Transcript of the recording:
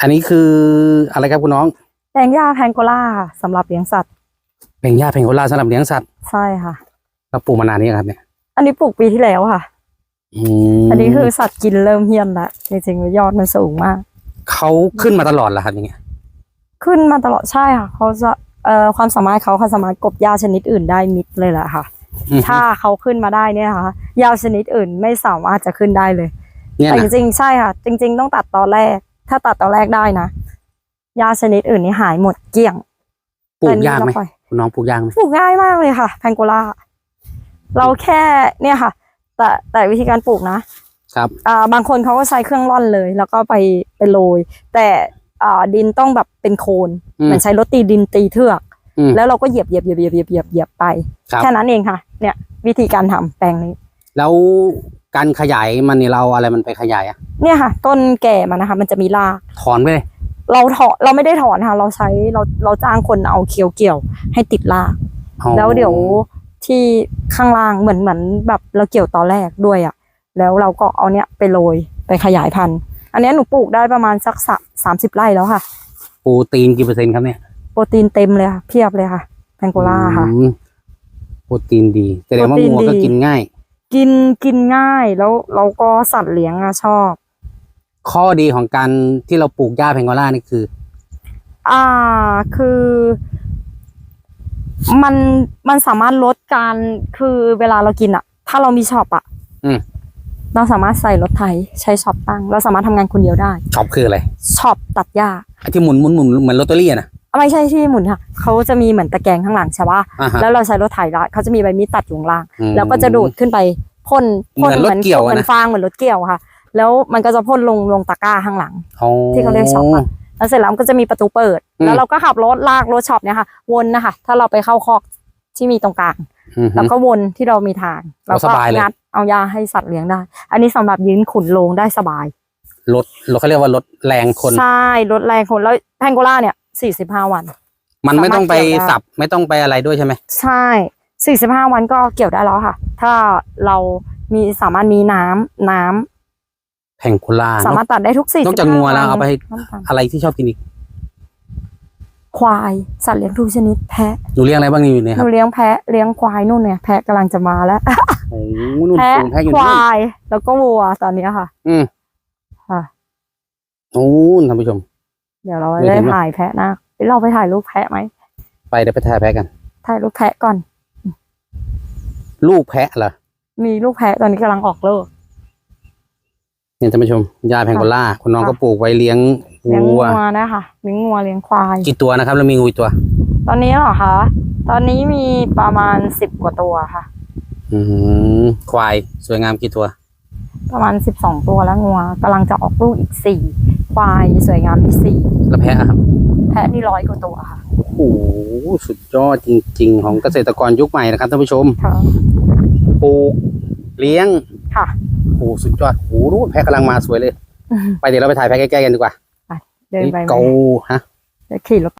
อันนี้คืออะไรครับคุณน้อง แปลงหญ้าแพงโกล่าค่ะสำหรับเลี้ยงสัตว์เป็นหญ้าเพนโกลาสำหรับเลี้ยงสัตว์ใช่ค่ะ เราปลูกมานานนี้ครับเนี่ยอันนี้ปลูกปีที่แล้วค่ะอืมอันนี้คือสัตว์กินเริ่มเฮี้ยนแล้วจริงๆยอดมันสูงมาก เขาขึ้นมาตลอดเหรอครับอย่างเงี้ยขึ้นมาตลอดใช่ค่ะเขาจะเอ่อความสามารถเขาเขาสามารถกบหญ้าชนิดอื่นได้มิดเลยแหละค่ะ อืมถ้าเขาขึ้นมาได้เนี่ยนะคะหญ้าชนิดอื่นไม่สามารถจะขึ้นได้เลยเนี่ยแต่จนะริงๆใช่ค่ะ จริง ๆ ต้องตัดตอนแรก ถ้าตัดตอนแรกได้นะหญ้าชนิดอื่นนี่หายหมดเกลี้ยงปลูแต่กนี่ยากไหมเรปล่อคุณน้องปลูกยากไหมปลูกง่ายมากเลยค่ะ แพงโกล่าเราแค่เนี่ยค่ะ แต่แต่วิธีการปลูกนะครับอ่าบางคนเขาก็ใช้เครื่องร่อนเลย แล้วก็ไปไปโรยแต่อ่าดินต้องแบบเป็นโคนอืมเหมือนใช้รถตีดินตีเทือกอืมแล้วเราก็เหยียบเหยียบเหยียบเหยียบเหยียบเหยียบเหยียบไปครับแค่นั้นเองค่ะ เนี่ย วิธีการทำแปลงนี้ แล้วการขยายมันเนี่ยเราเอาอะไรมันไปขยายอะ เนี่ยค่ะ ต้นแก่มันนะคะ มันจะมีราก ถอนไปเลยเราถอนเราไม่ได้ถอนค่ะ เราใช้เราเราจ้างคนเอาเคียวเกี่ยวให้ติดราก อ๋อแล้วเดี๋ยวที่ข้างล่างเหมือนเหมือนแบบเราเกี่ยวตอนแรกด้วยอะ แล้วเราก็เอาเนี้ยไปโรยไปขยายพันธุ์ อันเนี้ยหนูปลูกได้ประมาณสักสามสิบไร่แล้วค่ะโปรตีนกี่เปอร์เซ็นต์ครับเนี่ยโปรตีนเต็มเลยค่ะ เพียบเลยค่ะแพงโกล่าค่ะ อืมโปรตีนดีแสดงว่าโปรตีนงัวก็ดี กินง่าย กินกินง่ายแล้วเราก็สัตว์เลี้ยงอะชอบ ข้อดีของการที่เราปลูกหญ้าเพนโกล่านี่คือ อ่าคือ มันมันสามารถลดการคือเวลาเรากินอะถ้าเรามีช็อปอะอืมเราสามารถใส่รถไถใช้ช็อปตั้ง เราสามารถทำงานคนเดียวได้ช็อปคืออะไรช็อปตัดหญ้าไอ้ที่หมุนหมุนหมุนเหมือนลอตเตอรี่อะนะไม่ใช่ที่หมุนค่ะเขาจะมีเหมือนตะแกรงข้างหลังใช่ปะอ่าฮะแล้วเราใช้รถไถละเขาจะมีใบมีดตัดอยู่ข้างล่าง อืมแล้วก็จะดูดขึ้นไปพ่นพ่นเหมือนรถเกี่ยวอะนะ เหมือนฟางเหมือนรถเกี่ยวค่ะ แล้วมันก็จะพ่นลงลงตะกร้าข้างหลังอ๋อที่เขาเรียกช็อปอะแล้วเสร็จแล้วมันก็จะมีประตูเปิดอืมแล้วเราก็ขับรถลากรถช็อปเนี่ยค่ะ วนนะคะ ถ้าเราไปเข้าคอกที่มีตรงกลางอือฮึแล้วก็วนที่เรามีทางเราแล้วก็สบายเลยงัดเอายาให้สัตว์เลี้ยงได้ อันนี้สำหรับยืนขุนโลงได้สบายรถรถเขาเรียกว่ารถแรงคนใช่ลดแรงคนแล้วแพงโกล่าเนี่ยสี่สิบห้าวัน มันไม่ต้องไปสามารถเกี่ยวได้สับไม่ต้องไปอะไรด้วยใช่ไหมใช่สี่สิบห้าวันก็เกี่ยวได้แล้วค่ะ ถ้าเรามีสามารถมีน้ำน้ำ แพงโกล่าสามารถตัดได้ทุกสี่นอกจากงัวแล้วเอาไปน้ำตาลอะไรที่ชอบกินอีก ควายสัตว์เลี้ยงทุกชนิดแพะหนูเลี้ยงอะไรบ้างนี่อยู่เนี่ยหคนูรับเลี้ยงแพะเลี้ยงควายนู่นเนี่ยแพะกำลังจะมาแล้วโอ้โหนู่นแพะฝูงแพะอยู่คนู่นวายแล้วก็วัวตอนนี้ค่ะ อืมค่ะโอ้นท่านผู้ชม เดี๋ยวเราไม่ได้เห็นว่าถ่ายแพะนะเอ้ยเราไปถ่ายรูปแพะไหมไปเดี๋ยวไปถ่ายแพะกันถ่ายรูปแพะก่อน ลูกแพะเหรอมีลูกแพะตอนนี้กำลังออกลูก เนี่ยท่านผู้ชมยาแพงโกล่าคุณน้องค่ะก็ปลูกไว้เลี้ยงเลี้ยงวังัววนะคะเลี้ยงงัวเลี้ยงควายกี่ตัวนะครับ แล้วมีงูกี่ตัว ตอนนี้เหรอคะตอนนี้มีประมาณสิบกว่าตัวค่ะ อืมควายสวยงามกี่ตัว ประมาณสิบสองตัวแล้วงัวกำลังจะออกลูกอีกสี่ควายสวยงามอีกสี่แล้วแพะอะครับแพะนี่ร้อยกว่าตัวค่ะโอ้โหสุดยอดจริง ๆ ของเกษตรกรยุคใหม่นะครับท่านผู้ชมค่ะปลูกเลี้ยงค่ะ โอ้โหสุดยอดโอ้โหแพะกำลังมาสวยเลย ไปเดี๋ยวเราไปถ่ายแพะใกล้ๆกันดีกว่าเดินไปไหมเกาฮะเดี๋ยวขี่รถ